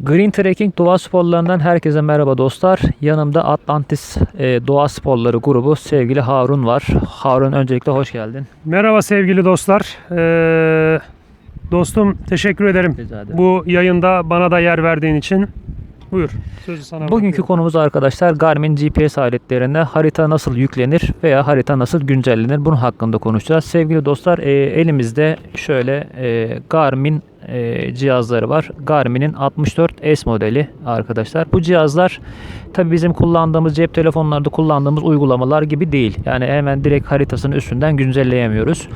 Green Trekking Doğa Sporlarından herkese merhaba dostlar. Yanımda Atlantis e, Doğa Sporları grubu sevgili Harun var. Harun öncelikle hoş geldin. Merhaba sevgili dostlar. Ee, dostum teşekkür ederim. Ederim. Bu yayında bana da yer verdiğin için. Buyur. Sözü sana Bugünkü bırakıyorum. konumuz arkadaşlar Garmin GPS aletlerine harita nasıl yüklenir veya harita nasıl güncellenir bunun hakkında konuşacağız. Sevgili dostlar e, elimizde şöyle e, Garmin e, cihazları var. Garmin'in 64S modeli arkadaşlar. Bu cihazlar tabi bizim kullandığımız cep telefonlarda kullandığımız uygulamalar gibi değil. Yani hemen direkt haritasının üstünden güncelleyemiyoruz.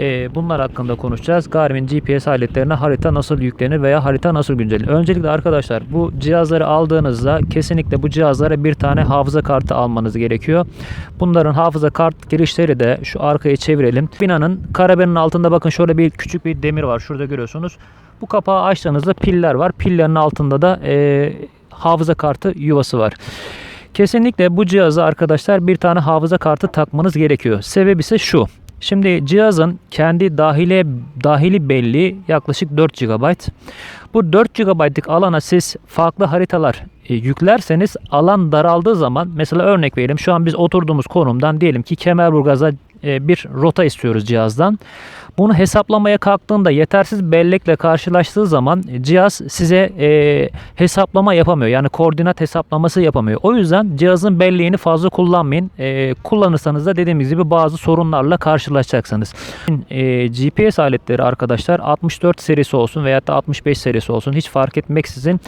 E, bunlar hakkında konuşacağız. Garmin GPS aletlerine harita nasıl yüklenir veya harita nasıl güncellenir? Öncelikle arkadaşlar bu cihazları aldığınızda kesinlikle bu cihazlara bir tane hafıza kartı almanız gerekiyor. Bunların hafıza kart girişleri de şu arkaya çevirelim. Binanın karabenin altında bakın şöyle bir küçük bir demir var. Şurada görüyorsunuz. Bu kapağı açtığınızda piller var. Pillerin altında da e, hafıza kartı yuvası var. Kesinlikle bu cihaza arkadaşlar bir tane hafıza kartı takmanız gerekiyor. Sebebi ise şu. Şimdi cihazın kendi dahili dahili belli yaklaşık 4 GB. Bu 4 GB'lık alana siz farklı haritalar e, yüklerseniz alan daraldığı zaman mesela örnek verelim şu an biz oturduğumuz konumdan diyelim ki Kemerburgaz'a bir rota istiyoruz cihazdan. Bunu hesaplamaya kalktığında yetersiz bellekle karşılaştığı zaman cihaz size e, hesaplama yapamıyor. Yani koordinat hesaplaması yapamıyor. O yüzden cihazın belleğini fazla kullanmayın. E, kullanırsanız da dediğimiz gibi bazı sorunlarla karşılaşacaksınız. E, GPS aletleri arkadaşlar 64 serisi olsun veya da 65 serisi olsun hiç fark etmeksizin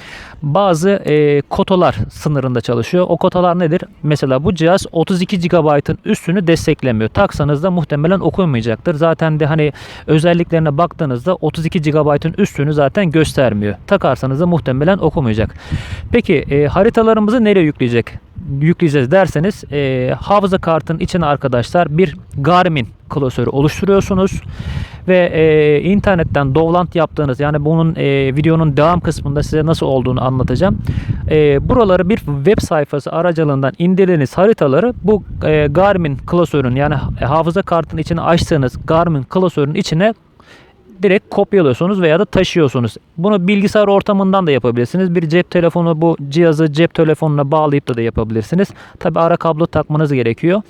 bazı e, kotalar sınırında çalışıyor. O kotalar nedir? Mesela bu cihaz 32 GB'ın üstünü desteklemiyor. Taksanız da muhtemelen okuyamayacaktır. Zaten de hani özelliklerine baktığınızda 32 GB'ın üstünü zaten göstermiyor. Takarsanız da muhtemelen okumayacak. Peki e, haritalarımızı nereye yükleyecek? Yükleyeceğiz derseniz e, hafıza kartının içine arkadaşlar bir Garmin klasörü oluşturuyorsunuz ve e, internetten download yaptığınız yani bunun e, videonun devam kısmında size nasıl olduğunu anlatacağım. E, buraları bir web sayfası aracılığından indirdiğiniz haritaları bu e, Garmin klasörün yani hafıza kartının içine açtığınız Garmin klasörün içine direkt kopyalıyorsunuz veya da taşıyorsunuz. Bunu bilgisayar ortamından da yapabilirsiniz. Bir cep telefonu bu cihazı cep telefonuna bağlayıp da da yapabilirsiniz. Tabi ara kablo takmanız gerekiyor.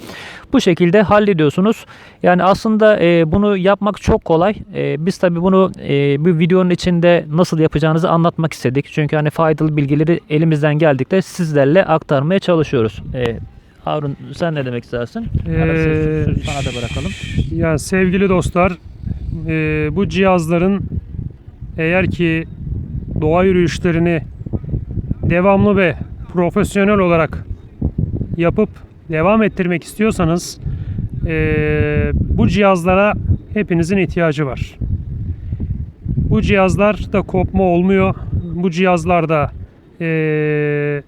Bu şekilde hallediyorsunuz. Yani aslında e, bunu yapmak çok kolay. E, biz tabi bunu e, bir videonun içinde nasıl yapacağınızı anlatmak istedik. Çünkü hani faydalı bilgileri elimizden geldikçe sizlerle aktarmaya çalışıyoruz. E, Harun sen ne demek istersin? Ara- Ee, sözü sana da bırakalım. Ya sevgili dostlar, e, bu cihazların eğer ki doğa yürüyüşlerini devamlı ve profesyonel olarak yapıp devam ettirmek istiyorsanız e, bu cihazlara hepinizin ihtiyacı var. Bu cihazlarda kopma olmuyor. Bu cihazlarda e,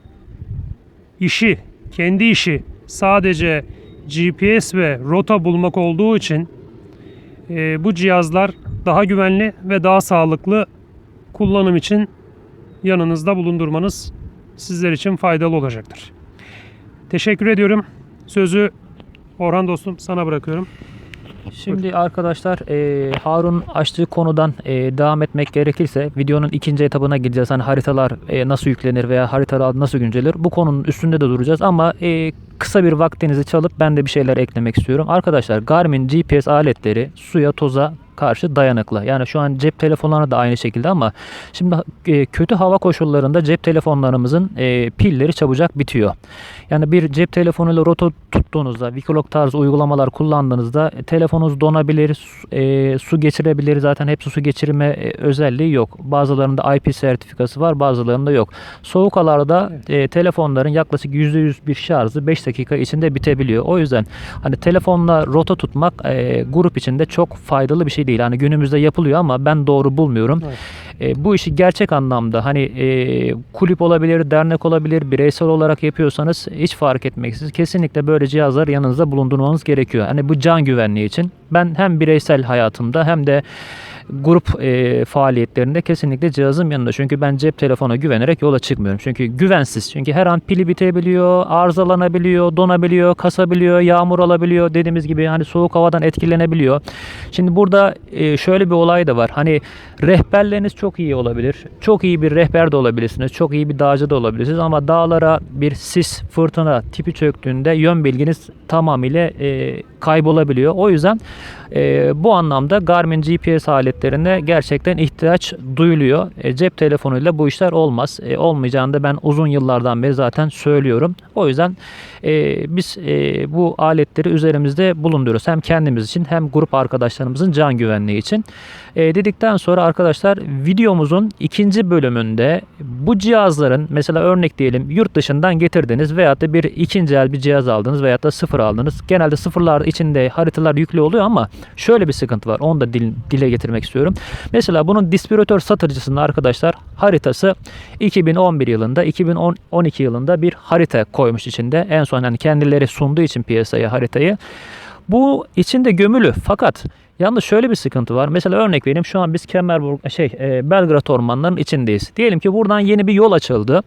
işi, kendi işi sadece GPS ve rota bulmak olduğu için e, bu cihazlar daha güvenli ve daha sağlıklı kullanım için yanınızda bulundurmanız sizler için faydalı olacaktır. Teşekkür ediyorum. Sözü Orhan dostum sana bırakıyorum. Şimdi arkadaşlar e, Harun açtığı konudan e, devam etmek gerekirse videonun ikinci etabına gideceğiz. Hani haritalar e, nasıl yüklenir veya haritalar nasıl güncelir bu konunun üstünde de duracağız ama e, kısa bir vaktinizi çalıp ben de bir şeyler eklemek istiyorum. Arkadaşlar Garmin GPS aletleri suya toza karşı dayanıklı. Yani şu an cep telefonlarına da aynı şekilde ama şimdi e, kötü hava koşullarında cep telefonlarımızın e, pilleri çabucak bitiyor. Yani bir cep telefonuyla roto tuttuğunuzda, Wikiloc tarzı uygulamalar kullandığınızda e, telefonunuz donabilir, su, e, su geçirebilir. Zaten hepsi su geçirme e, özelliği yok. Bazılarında IP sertifikası var, bazılarında yok. Soğuk havalarda e, telefonların yaklaşık %100 bir şarjı 5 dakika içinde bitebiliyor. O yüzden hani telefonla rota tutmak e, grup içinde çok faydalı bir şey değil. Hani günümüzde yapılıyor ama ben doğru bulmuyorum. Evet. E, bu işi gerçek anlamda hani e, kulüp olabilir, dernek olabilir, bireysel olarak yapıyorsanız hiç fark etmeksizin kesinlikle böyle cihazlar yanınızda bulundurmanız gerekiyor. Hani bu can güvenliği için. Ben hem bireysel hayatımda hem de grup e, faaliyetlerinde kesinlikle cihazım yanında. Çünkü ben cep telefona güvenerek yola çıkmıyorum. Çünkü güvensiz. Çünkü her an pili bitebiliyor, arızalanabiliyor, donabiliyor, kasabiliyor, yağmur alabiliyor. Dediğimiz gibi hani soğuk havadan etkilenebiliyor. Şimdi burada e, şöyle bir olay da var. Hani rehberleriniz çok iyi olabilir. Çok iyi bir rehber de olabilirsiniz. Çok iyi bir dağcı da olabilirsiniz. Ama dağlara bir sis, fırtına tipi çöktüğünde yön bilginiz tamamıyla e, kaybolabiliyor. O yüzden e, bu anlamda Garmin GPS aletlerine gerçekten ihtiyaç duyuluyor. E, cep telefonuyla bu işler olmaz. E, olmayacağını da ben uzun yıllardan beri zaten söylüyorum. O yüzden e, biz e, bu aletleri üzerimizde bulunduruyoruz. Hem kendimiz için hem grup arkadaşlarımızın can güvenliği için. E, dedikten sonra arkadaşlar videomuzun ikinci bölümünde bu cihazların mesela örnek diyelim yurt dışından getirdiniz veyahut da bir ikinci el bir cihaz aldınız veyahut da sıfır aldınız. Genelde sıfırlar içinde haritalar yüklü oluyor ama şöyle bir sıkıntı var. Onu da dil- dile getirmek istiyorum. Mesela bunun distribütör satıcısının arkadaşlar haritası 2011 yılında 2012 yılında bir harita koymuş içinde. En son hani kendileri sunduğu için piyasaya haritayı. Bu içinde gömülü fakat Yalnız şöyle bir sıkıntı var. Mesela örnek vereyim. Şu an biz Kemerburg şey e, Belgrad ormanlarının içindeyiz. Diyelim ki buradan yeni bir yol açıldı.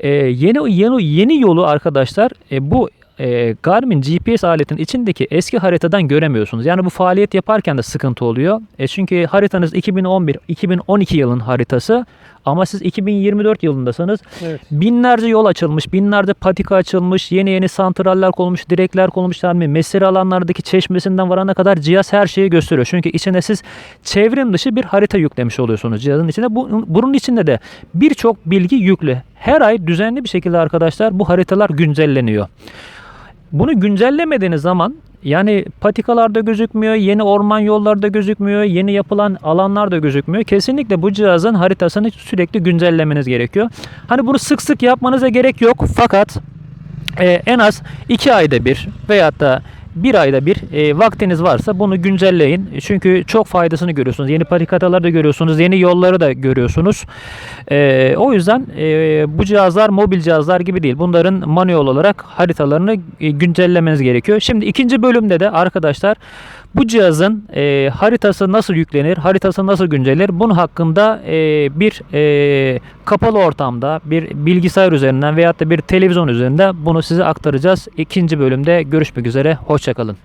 E, yeni yeni yeni yolu arkadaşlar e, bu e, Garmin GPS aletinin içindeki eski haritadan göremiyorsunuz. Yani bu faaliyet yaparken de sıkıntı oluyor. E, çünkü haritanız 2011-2012 yılın haritası ama siz 2024 yılındasınız. Evet. Binlerce yol açılmış, binlerce patika açılmış, yeni yeni santraller konulmuş, direkler konulmuş, yani mesire alanlardaki çeşmesinden varana kadar cihaz her şeyi gösteriyor. Çünkü içine siz çevrim dışı bir harita yüklemiş oluyorsunuz cihazın içine. Bu, bunun içinde de birçok bilgi yüklü. Her ay düzenli bir şekilde arkadaşlar bu haritalar güncelleniyor. Bunu güncellemediğiniz zaman yani patikalarda gözükmüyor, yeni orman yollarda gözükmüyor, yeni yapılan alanlar da gözükmüyor. Kesinlikle bu cihazın haritasını sürekli güncellemeniz gerekiyor. Hani bunu sık sık yapmanıza gerek yok fakat e, en az 2 ayda bir veyahut da bir ayda bir e, vaktiniz varsa bunu güncelleyin. Çünkü çok faydasını görüyorsunuz. Yeni patikataları da görüyorsunuz. Yeni yolları da görüyorsunuz. E, o yüzden e, bu cihazlar mobil cihazlar gibi değil. Bunların manuel olarak haritalarını e, güncellemeniz gerekiyor. Şimdi ikinci bölümde de arkadaşlar bu cihazın e, haritası nasıl yüklenir, haritası nasıl güncellenir bunun hakkında e, bir e, kapalı ortamda bir bilgisayar üzerinden veyahut da bir televizyon üzerinde bunu size aktaracağız. İkinci bölümde görüşmek üzere. Hoşçakalın.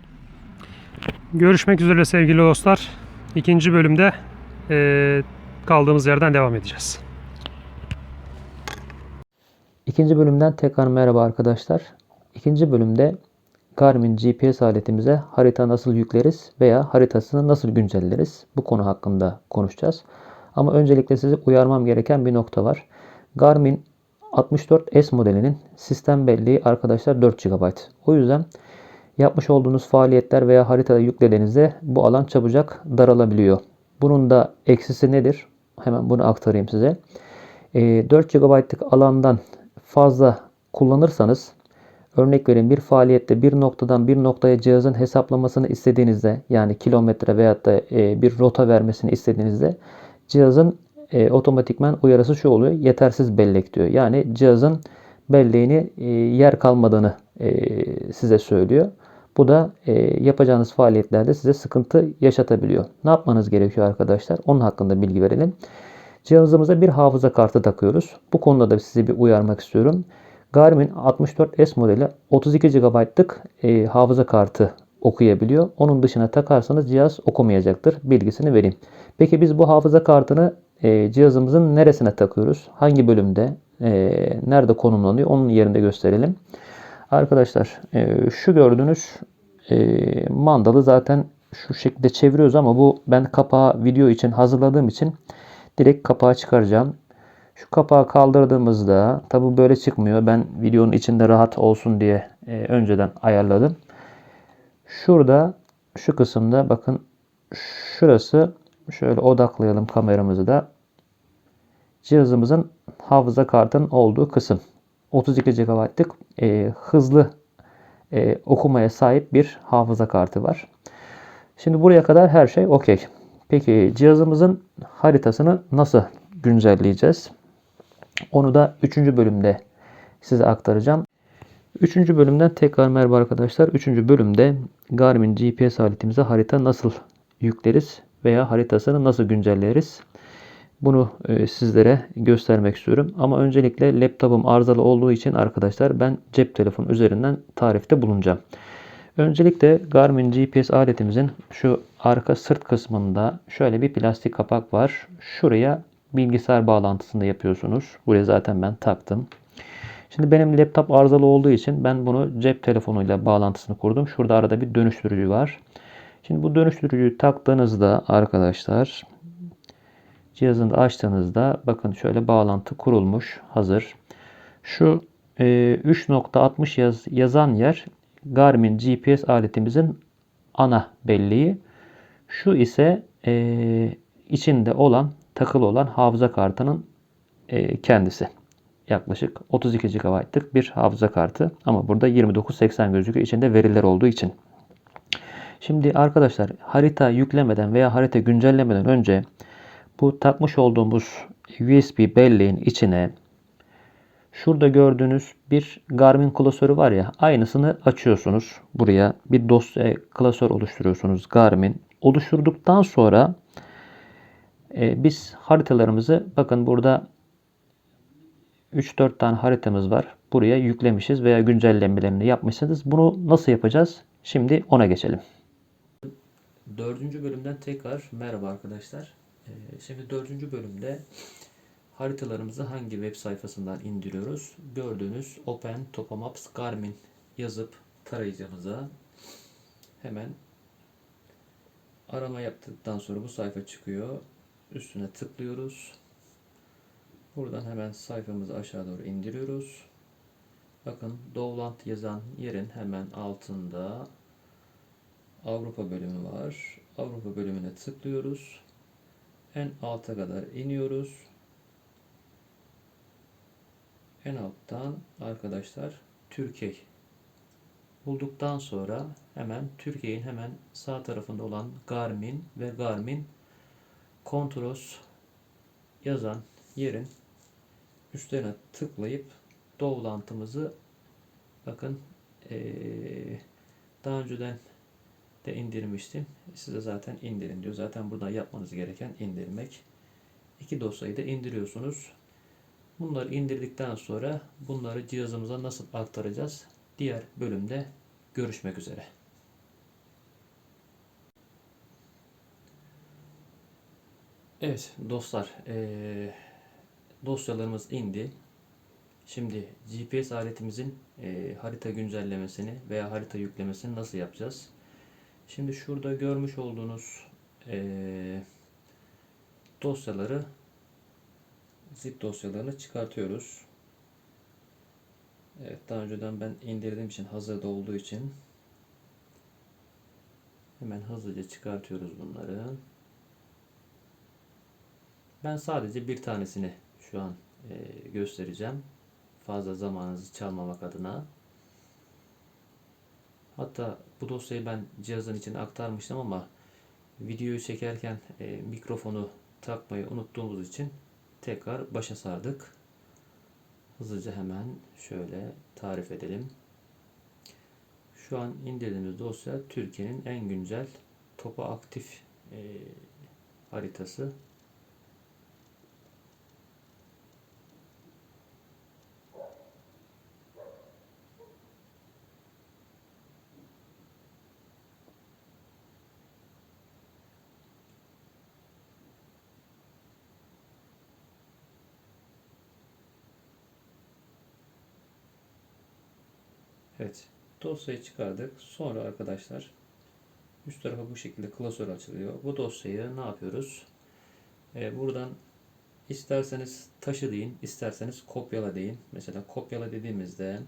Görüşmek üzere sevgili dostlar. İkinci bölümde eee, kaldığımız yerden devam edeceğiz. İkinci bölümden tekrar merhaba arkadaşlar. İkinci bölümde Garmin GPS aletimize harita nasıl yükleriz veya haritasını nasıl güncelleriz? Bu konu hakkında konuşacağız. Ama öncelikle sizi uyarmam gereken bir nokta var. Garmin 64S modelinin sistem belleği arkadaşlar 4 GB. O yüzden yapmış olduğunuz faaliyetler veya haritada yüklediğinizde bu alan çabucak daralabiliyor. Bunun da eksisi nedir? Hemen bunu aktarayım size. Ee, 4 GB'lık alandan fazla kullanırsanız örnek vereyim bir faaliyette bir noktadan bir noktaya cihazın hesaplamasını istediğinizde yani kilometre veyahut da e, bir rota vermesini istediğinizde cihazın e, otomatikman uyarısı şu oluyor. Yetersiz bellek diyor. Yani cihazın belleğini e, yer kalmadığını e, size söylüyor. Bu da yapacağınız faaliyetlerde size sıkıntı yaşatabiliyor. Ne yapmanız gerekiyor arkadaşlar? Onun hakkında bilgi verelim. Cihazımıza bir hafıza kartı takıyoruz. Bu konuda da sizi bir uyarmak istiyorum. Garmin 64S modeli 32 GB'lık e, hafıza kartı okuyabiliyor. Onun dışına takarsanız cihaz okumayacaktır. Bilgisini vereyim. Peki biz bu hafıza kartını e, cihazımızın neresine takıyoruz? Hangi bölümde? e, nerede konumlanıyor? Onun yerinde gösterelim. Arkadaşlar e, şu gördüğünüz e, mandalı zaten şu şekilde çeviriyoruz ama bu ben kapağı video için hazırladığım için direkt kapağı çıkaracağım. Şu kapağı kaldırdığımızda tabi böyle çıkmıyor. Ben videonun içinde rahat olsun diye e, önceden ayarladım. Şurada şu kısımda bakın şurası şöyle odaklayalım kameramızı da. Cihazımızın hafıza kartının olduğu kısım. 32 GB'lık e, hızlı e, okumaya sahip bir hafıza kartı var. Şimdi buraya kadar her şey okey. Peki cihazımızın haritasını nasıl güncelleyeceğiz? Onu da 3. bölümde size aktaracağım. 3. bölümden tekrar merhaba arkadaşlar. 3. bölümde Garmin GPS aletimize harita nasıl yükleriz veya haritasını nasıl güncelleriz? Bunu e, sizlere göstermek istiyorum. Ama öncelikle laptopum arızalı olduğu için arkadaşlar ben cep telefonu üzerinden tarifte bulunacağım. Öncelikle Garmin GPS aletimizin şu arka sırt kısmında şöyle bir plastik kapak var. Şuraya bilgisayar bağlantısını yapıyorsunuz. Buraya zaten ben taktım. Şimdi benim laptop arızalı olduğu için ben bunu cep telefonuyla bağlantısını kurdum. Şurada arada bir dönüştürücü var. Şimdi bu dönüştürücüyü taktığınızda arkadaşlar cihazını da açtığınızda bakın şöyle bağlantı kurulmuş hazır. Şu e, 3.60 yaz, yazan yer Garmin GPS aletimizin ana belleği. Şu ise e, içinde olan takılı olan hafıza kartının e, kendisi. Yaklaşık 32 GB'lık bir hafıza kartı ama burada 2980 gözüküyor içinde veriler olduğu için. Şimdi arkadaşlar harita yüklemeden veya harita güncellemeden önce bu takmış olduğumuz USB belleğin içine şurada gördüğünüz bir Garmin klasörü var ya aynısını açıyorsunuz. Buraya bir dosya klasör oluşturuyorsunuz Garmin. Oluşturduktan sonra e, biz haritalarımızı bakın burada 3-4 tane haritamız var. Buraya yüklemişiz veya güncellemelerini yapmışsınız. Bunu nasıl yapacağız? Şimdi ona geçelim. Dördüncü bölümden tekrar merhaba arkadaşlar. Ee, Şimdi dördüncü bölümde haritalarımızı hangi web sayfasından indiriyoruz? Gördüğünüz Open Topomaps Garmin yazıp tarayıcımıza hemen arama yaptıktan sonra bu sayfa çıkıyor. Üstüne tıklıyoruz. Buradan hemen sayfamızı aşağı doğru indiriyoruz. Bakın Dovland yazan yerin hemen altında Avrupa bölümü var. Avrupa bölümüne tıklıyoruz. En alta kadar iniyoruz. En alttan arkadaşlar Türkiye bulduktan sonra hemen Türkiye'nin hemen sağ tarafında olan Garmin ve Garmin Kontros yazan yerin üstlerine tıklayıp doğulantımızı bakın daha önceden de indirmiştim. Size zaten indirin diyor. Zaten burada yapmanız gereken indirmek. İki dosyayı da indiriyorsunuz. Bunları indirdikten sonra bunları cihazımıza nasıl aktaracağız? Diğer bölümde görüşmek üzere. Evet dostlar eee, dosyalarımız indi. Şimdi GPS aletimizin eee, harita güncellemesini veya harita yüklemesini nasıl yapacağız? Şimdi şurada görmüş olduğunuz eee, dosyaları zip dosyalarını çıkartıyoruz. Evet daha önceden ben indirdiğim için hazırda olduğu için hemen hızlıca çıkartıyoruz bunları. Ben sadece bir tanesini şu an eee, göstereceğim. Fazla zamanınızı çalmamak adına. Hatta bu dosyayı ben cihazın içine aktarmıştım ama videoyu çekerken e, mikrofonu takmayı unuttuğumuz için tekrar başa sardık. Hızlıca hemen şöyle tarif edelim. Şu an indirdiğimiz dosya Türkiye'nin en güncel topa aktif e, haritası. Evet. Dosyayı çıkardık. Sonra arkadaşlar üst tarafa bu şekilde klasör açılıyor. Bu dosyayı ne yapıyoruz? Ee, buradan isterseniz taşı deyin, isterseniz kopyala deyin. Mesela kopyala dediğimizde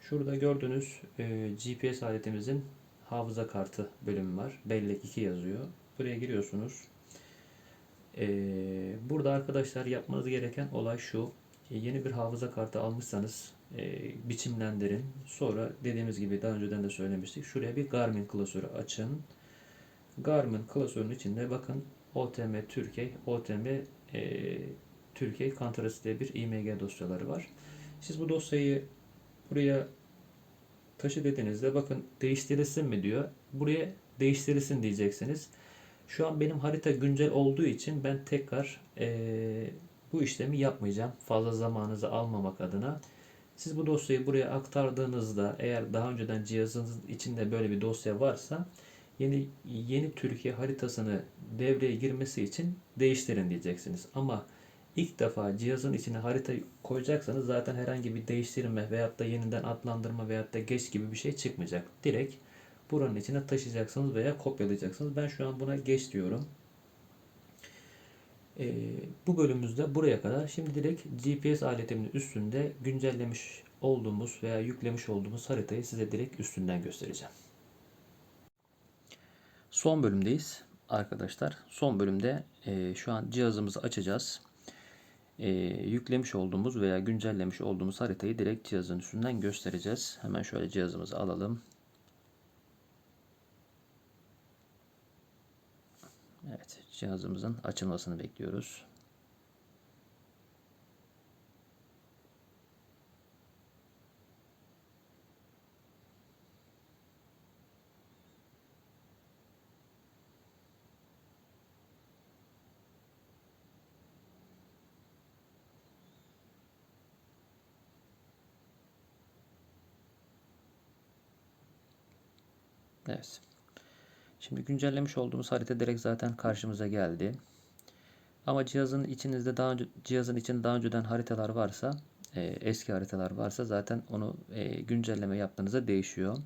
şurada gördüğünüz e, GPS aletimizin hafıza kartı bölümü var. Bellek 2 yazıyor. Buraya giriyorsunuz. Ee, burada arkadaşlar yapmanız gereken olay şu. E, Yeni bir hafıza kartı almışsanız e, biçimlendirin. Sonra dediğimiz gibi daha önceden de söylemiştik. Şuraya bir Garmin klasörü açın. Garmin klasörünün içinde bakın OTM Türkiye, OTM e, Türkiye Kantarası diye bir IMG dosyaları var. Siz bu dosyayı buraya taşı dediğinizde bakın değiştirilsin mi diyor. Buraya değiştirilsin diyeceksiniz. Şu an benim harita güncel olduğu için ben tekrar eee, bu işlemi yapmayacağım. Fazla zamanınızı almamak adına. Siz bu dosyayı buraya aktardığınızda eğer daha önceden cihazınızın içinde böyle bir dosya varsa yeni yeni Türkiye haritasını devreye girmesi için değiştirin diyeceksiniz. Ama ilk defa cihazın içine harita koyacaksanız zaten herhangi bir değiştirme veyahut da yeniden adlandırma veyahut da geç gibi bir şey çıkmayacak. Direkt buranın içine taşıyacaksınız veya kopyalayacaksınız. Ben şu an buna geç diyorum. Ee, bu bölümümüzde buraya kadar. Şimdi direkt GPS aletimin üstünde güncellemiş olduğumuz veya yüklemiş olduğumuz haritayı size direkt üstünden göstereceğim. Son bölümdeyiz arkadaşlar. Son bölümde e, şu an cihazımızı açacağız. E, yüklemiş olduğumuz veya güncellemiş olduğumuz haritayı direkt cihazın üstünden göstereceğiz. Hemen şöyle cihazımızı alalım. Evet, cihazımızın açılmasını bekliyoruz. Evet. Şimdi güncellemiş olduğumuz harita direkt zaten karşımıza geldi. Ama cihazın içinizde daha önce cihazın içinde daha önceden haritalar varsa e, eski haritalar varsa zaten onu e, güncelleme yaptığınızda değişiyor.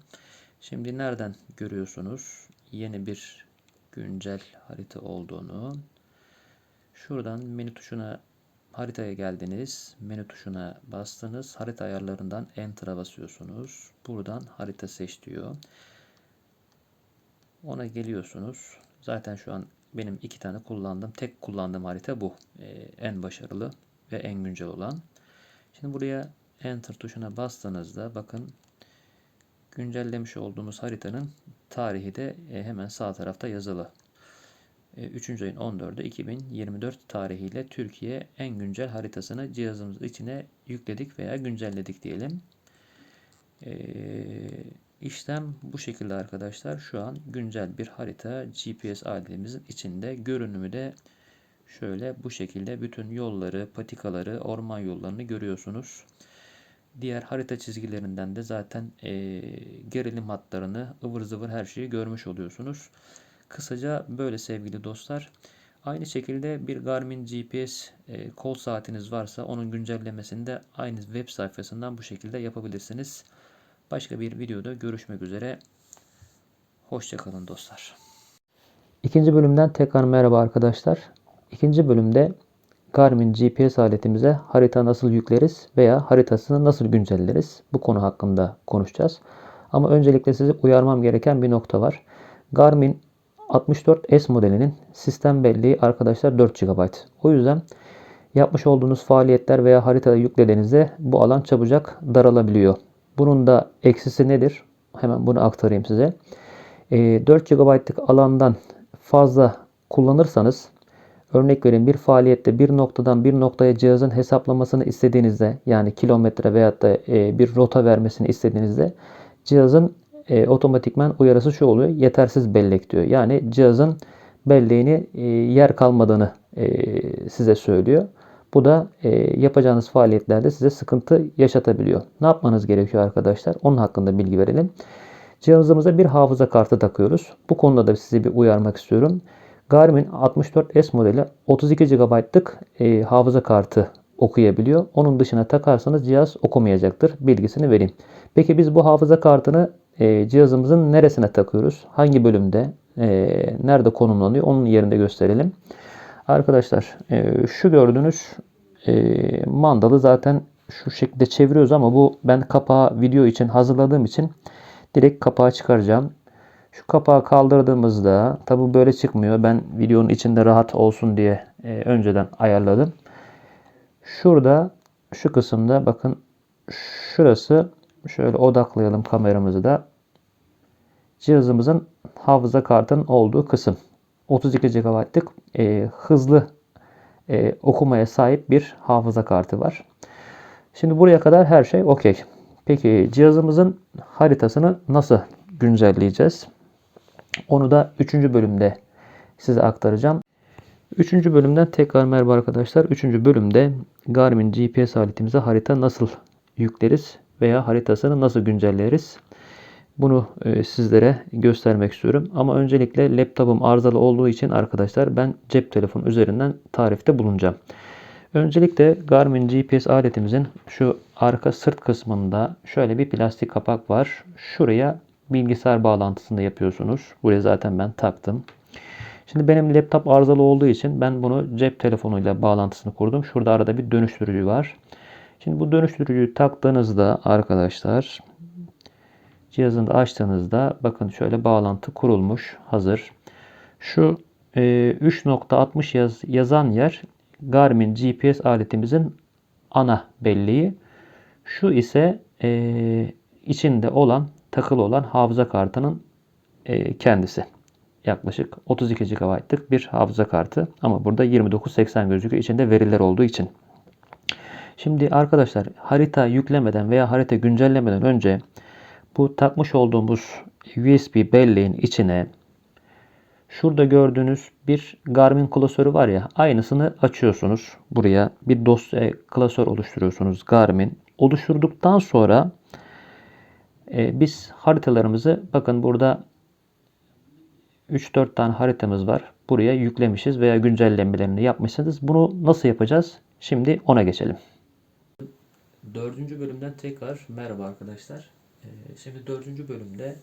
Şimdi nereden görüyorsunuz yeni bir güncel harita olduğunu? Şuradan menü tuşuna haritaya geldiniz. Menü tuşuna bastınız. Harita ayarlarından Enter'a basıyorsunuz. Buradan harita seç diyor. Ona geliyorsunuz. Zaten şu an benim iki tane kullandığım, tek kullandığım harita bu. Ee, en başarılı ve en güncel olan. Şimdi buraya Enter tuşuna bastığınızda bakın güncellemiş olduğumuz haritanın tarihi de e, hemen sağ tarafta yazılı. E, 3. ayın 14'ü 2024 tarihiyle Türkiye en güncel haritasını cihazımız içine yükledik veya güncelledik diyelim. Eee İşlem bu şekilde arkadaşlar. Şu an güncel bir harita GPS aletimizin içinde. Görünümü de şöyle bu şekilde bütün yolları, patikaları, orman yollarını görüyorsunuz. Diğer harita çizgilerinden de zaten e, gerilim hatlarını, ıvır zıvır her şeyi görmüş oluyorsunuz. Kısaca böyle sevgili dostlar. Aynı şekilde bir Garmin GPS e, kol saatiniz varsa onun güncellemesini de aynı web sayfasından bu şekilde yapabilirsiniz. Başka bir videoda görüşmek üzere. Hoşçakalın dostlar. İkinci bölümden tekrar merhaba arkadaşlar. İkinci bölümde Garmin GPS aletimize harita nasıl yükleriz veya haritasını nasıl güncelleriz? Bu konu hakkında konuşacağız. Ama öncelikle sizi uyarmam gereken bir nokta var. Garmin 64S modelinin sistem belleği arkadaşlar 4 GB. O yüzden yapmış olduğunuz faaliyetler veya haritada yüklediğinizde bu alan çabucak daralabiliyor. Bunun da eksisi nedir? Hemen bunu aktarayım size. 4 GB'lık alandan fazla kullanırsanız örnek vereyim bir faaliyette bir noktadan bir noktaya cihazın hesaplamasını istediğinizde yani kilometre veyahut da bir rota vermesini istediğinizde cihazın otomatikman uyarısı şu oluyor. Yetersiz bellek diyor. Yani cihazın belleğini yer kalmadığını size söylüyor. Bu da e, yapacağınız faaliyetlerde size sıkıntı yaşatabiliyor. Ne yapmanız gerekiyor arkadaşlar? Onun hakkında bilgi verelim. Cihazımıza bir hafıza kartı takıyoruz. Bu konuda da sizi bir uyarmak istiyorum. Garmin 64S modeli 32 GB'lık e, hafıza kartı okuyabiliyor. Onun dışına takarsanız cihaz okumayacaktır. Bilgisini vereyim. Peki biz bu hafıza kartını e, cihazımızın neresine takıyoruz? Hangi bölümde? E, nerede konumlanıyor? Onun yerinde gösterelim. Arkadaşlar e, şu gördüğünüz e, mandalı zaten şu şekilde çeviriyoruz ama bu ben kapağı video için hazırladığım için direkt kapağı çıkaracağım. Şu kapağı kaldırdığımızda tabi böyle çıkmıyor. Ben videonun içinde rahat olsun diye e, önceden ayarladım. Şurada şu kısımda bakın şurası şöyle odaklayalım kameramızı da. Cihazımızın hafıza kartının olduğu kısım. 32 GB'lık e, hızlı e, okumaya sahip bir hafıza kartı var. Şimdi buraya kadar her şey okey. Peki cihazımızın haritasını nasıl güncelleyeceğiz? Onu da 3. bölümde size aktaracağım. Üçüncü bölümden tekrar merhaba arkadaşlar. Üçüncü bölümde Garmin GPS aletimize harita nasıl yükleriz veya haritasını nasıl güncelleriz? Bunu e, sizlere göstermek istiyorum. Ama öncelikle laptopum arızalı olduğu için arkadaşlar ben cep telefonu üzerinden tarifte bulunacağım. Öncelikle Garmin GPS aletimizin şu arka sırt kısmında şöyle bir plastik kapak var. Şuraya bilgisayar bağlantısında yapıyorsunuz. Buraya zaten ben taktım. Şimdi benim laptop arızalı olduğu için ben bunu cep telefonuyla bağlantısını kurdum. Şurada arada bir dönüştürücü var. Şimdi bu dönüştürücüyü taktığınızda arkadaşlar cihazını da açtığınızda bakın şöyle bağlantı kurulmuş hazır. Şu e, 3.60 yaz, yazan yer Garmin GPS aletimizin ana belleği. Şu ise e, içinde olan takılı olan hafıza kartının e, kendisi. Yaklaşık 32 GB'lık bir hafıza kartı ama burada 2980 gözüküyor içinde veriler olduğu için. Şimdi arkadaşlar harita yüklemeden veya harita güncellemeden önce bu takmış olduğumuz USB belleğin içine şurada gördüğünüz bir Garmin klasörü var ya aynısını açıyorsunuz. Buraya bir dosya klasör oluşturuyorsunuz Garmin. Oluşturduktan sonra e, biz haritalarımızı bakın burada 3-4 tane haritamız var. Buraya yüklemişiz veya güncellemelerini yapmışsınız. Bunu nasıl yapacağız? Şimdi ona geçelim. Dördüncü bölümden tekrar merhaba arkadaşlar. Ee, Şimdi dördüncü bölümde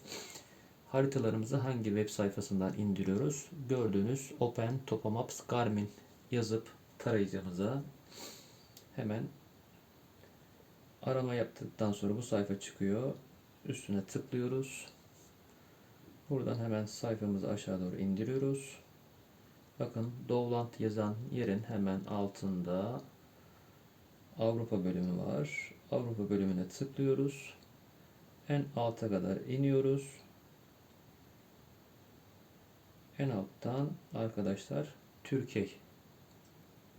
haritalarımızı hangi web sayfasından indiriyoruz? Gördüğünüz Open Topomaps Garmin yazıp tarayıcımıza hemen arama yaptıktan sonra bu sayfa çıkıyor. Üstüne tıklıyoruz. Buradan hemen sayfamızı aşağı doğru indiriyoruz. Bakın Dovland yazan yerin hemen altında Avrupa bölümü var. Avrupa bölümüne tıklıyoruz. En alta kadar iniyoruz. En alttan arkadaşlar Türkiye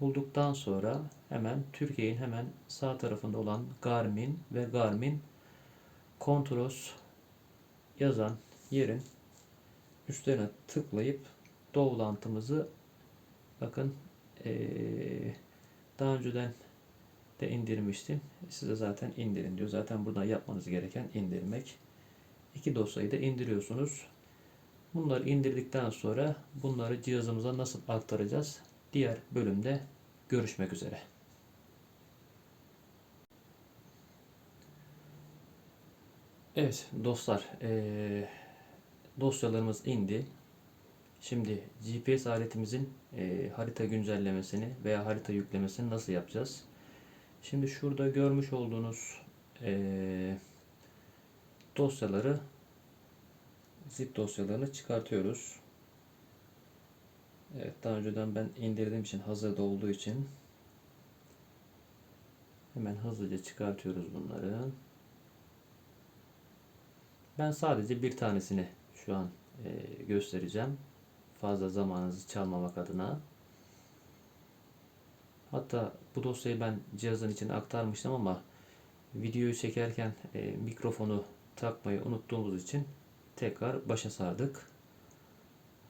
bulduktan sonra hemen Türkiye'nin hemen sağ tarafında olan Garmin ve Garmin Kontros yazan yerin üstlerine tıklayıp doğulantımızı bakın eee, daha önceden de indirmiştim. Size zaten indirin diyor. Zaten buradan yapmanız gereken indirmek. İki dosyayı da indiriyorsunuz. Bunları indirdikten sonra bunları cihazımıza nasıl aktaracağız? Diğer bölümde görüşmek üzere. Evet dostlar, eee, dosyalarımız indi. Şimdi GPS aletimizin eee, harita güncellemesini veya harita yüklemesini nasıl yapacağız? Şimdi şurada görmüş olduğunuz eee, dosyaları zip dosyalarını çıkartıyoruz. Evet daha önceden ben indirdiğim için hazırda olduğu için hemen hızlıca çıkartıyoruz bunları. Ben sadece bir tanesini şu an e, göstereceğim. Fazla zamanınızı çalmamak adına. Hatta bu dosyayı ben cihazın içine aktarmıştım ama videoyu çekerken e, mikrofonu takmayı unuttuğumuz için tekrar başa sardık.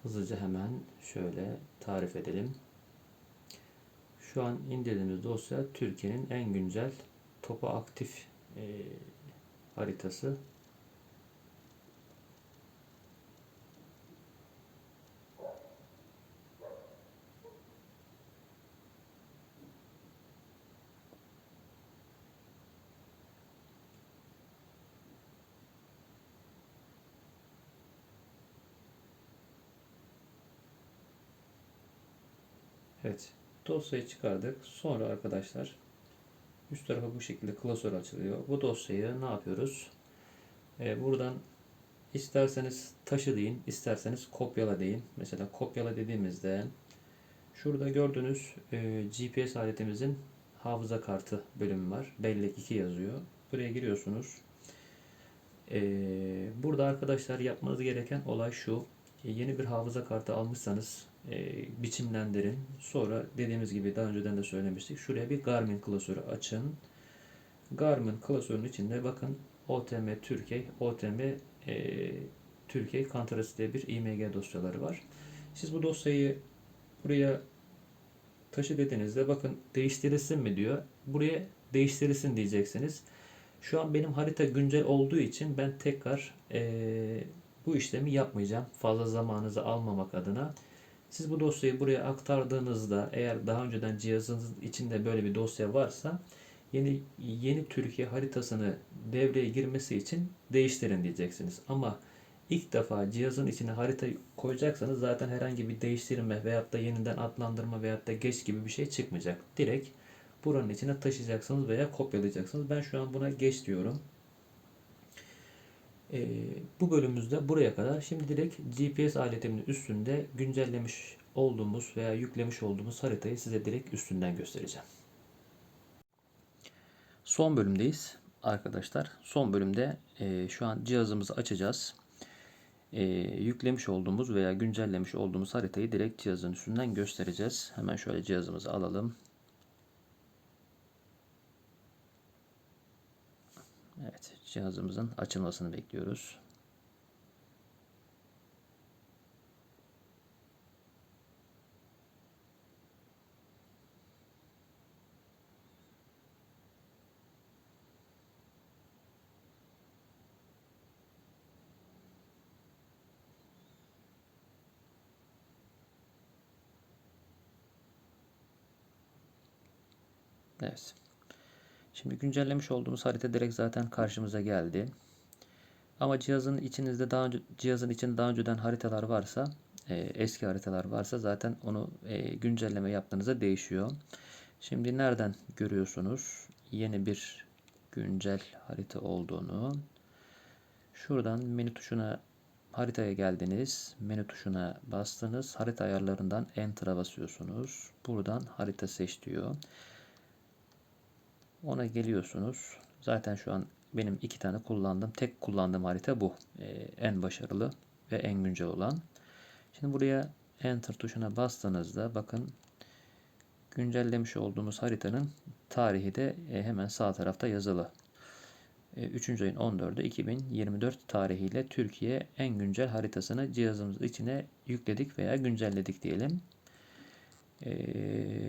Hızlıca hemen şöyle tarif edelim. Şu an indirdiğimiz dosya Türkiye'nin en güncel topa aktif e, haritası. Evet. Dosyayı çıkardık. Sonra arkadaşlar üst tarafa bu şekilde klasör açılıyor. Bu dosyayı ne yapıyoruz? Ee, buradan isterseniz taşı deyin, isterseniz kopyala deyin. Mesela kopyala dediğimizde şurada gördüğünüz e, GPS aletimizin hafıza kartı bölümü var. Bellek 2 yazıyor. Buraya giriyorsunuz. Ee, burada arkadaşlar yapmanız gereken olay şu. Yeni bir hafıza kartı almışsanız e, biçimlendirin. Sonra dediğimiz gibi daha önceden de söylemiştik. Şuraya bir Garmin klasörü açın. Garmin klasörünün içinde bakın OTM Türkiye, OTM e, Türkiye Kantarası diye bir IMG dosyaları var. Siz bu dosyayı buraya taşı dediğinizde bakın değiştirilsin mi diyor. Buraya değiştirilsin diyeceksiniz. Şu an benim harita güncel olduğu için ben tekrar eee, bu işlemi yapmayacağım. Fazla zamanınızı almamak adına. Siz bu dosyayı buraya aktardığınızda eğer daha önceden cihazınız içinde böyle bir dosya varsa yeni yeni Türkiye haritasını devreye girmesi için değiştirin diyeceksiniz. Ama ilk defa cihazın içine harita koyacaksanız zaten herhangi bir değiştirme veyahut da yeniden adlandırma veyahut da geç gibi bir şey çıkmayacak. Direkt buranın içine taşıyacaksınız veya kopyalayacaksınız. Ben şu an buna geç diyorum. Ee, bu bölümümüzde buraya kadar. Şimdi direkt GPS aletimin üstünde güncellemiş olduğumuz veya yüklemiş olduğumuz haritayı size direkt üstünden göstereceğim. Son bölümdeyiz arkadaşlar. Son bölümde e, şu an cihazımızı açacağız. E, yüklemiş olduğumuz veya güncellemiş olduğumuz haritayı direkt cihazın üstünden göstereceğiz. Hemen şöyle cihazımızı alalım. Evet, cihazımızın açılmasını bekliyoruz. Evet. Şimdi güncellemiş olduğumuz harita direkt zaten karşımıza geldi. Ama cihazın içinizde daha önce cihazın içinde daha önceden haritalar varsa, e, eski haritalar varsa zaten onu e, güncelleme yaptığınızda değişiyor. Şimdi nereden görüyorsunuz yeni bir güncel harita olduğunu? Şuradan menü tuşuna haritaya geldiniz. Menü tuşuna bastınız. Harita ayarlarından Enter'a basıyorsunuz. Buradan harita seç diyor. Ona geliyorsunuz. Zaten şu an benim iki tane kullandığım, tek kullandığım harita bu. Ee, en başarılı ve en güncel olan. Şimdi buraya Enter tuşuna bastığınızda bakın güncellemiş olduğumuz haritanın tarihi de e, hemen sağ tarafta yazılı. E, 3. ayın 14'ü 2024 tarihiyle Türkiye en güncel haritasını cihazımız içine yükledik veya güncelledik diyelim. Ee,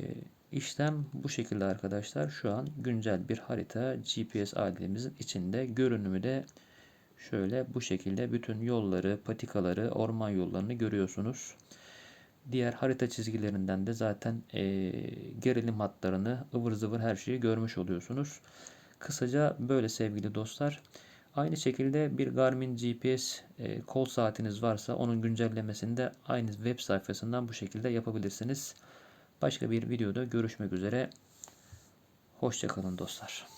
işlem bu şekilde arkadaşlar. Şu an güncel bir harita GPS aletimizin içinde. Görünümü de şöyle bu şekilde bütün yolları, patikaları, orman yollarını görüyorsunuz. Diğer harita çizgilerinden de zaten e, gerilim hatlarını, ıvır zıvır her şeyi görmüş oluyorsunuz. Kısaca böyle sevgili dostlar. Aynı şekilde bir Garmin GPS e, kol saatiniz varsa onun güncellemesini de aynı web sayfasından bu şekilde yapabilirsiniz. Başka bir videoda görüşmek üzere. Hoşçakalın dostlar.